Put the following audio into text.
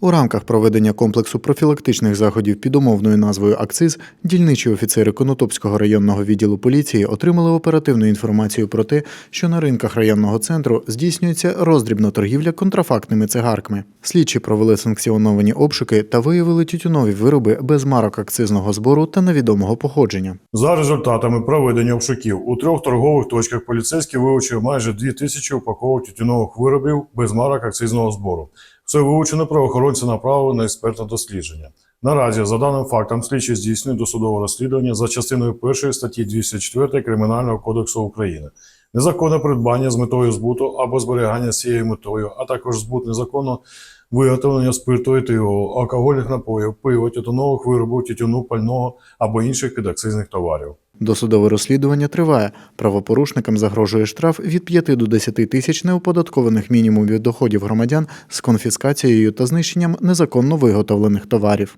У рамках проведення комплексу профілактичних заходів під умовною назвою Акциз дільничі офіцери Конотопського районного відділу поліції отримали оперативну інформацію про те, що на ринках районного центру здійснюється роздрібна торгівля контрафактними цигарками. Слідчі провели санкціоновані обшуки та виявили тютюнові вироби без марок акцизного збору та невідомого походження. За результатами проведення обшуків у трьох торгових точках поліцейські вилучили майже 2 тисячі упаковок тютюнових виробів без марок акцизного збору. Все вилучено правоохоронці направили на експертне дослідження. Наразі, за даним фактом, слідчі здійснюють досудове розслідування за частиною 1 статті 204 Кримінального кодексу України. Незаконне придбання з метою збуту або зберігання з цією метою, а також збут незаконно виготовлення спирту етилового, алкогольних напоїв, пива, тютюнових виробів, тютюну, пального або інших підакцизних товарів. Досудове розслідування триває. Правопорушникам загрожує штраф від 5 до 10 тисяч неоподаткованих мінімумів доходів громадян з конфіскацією та знищенням незаконно виготовлених товарів.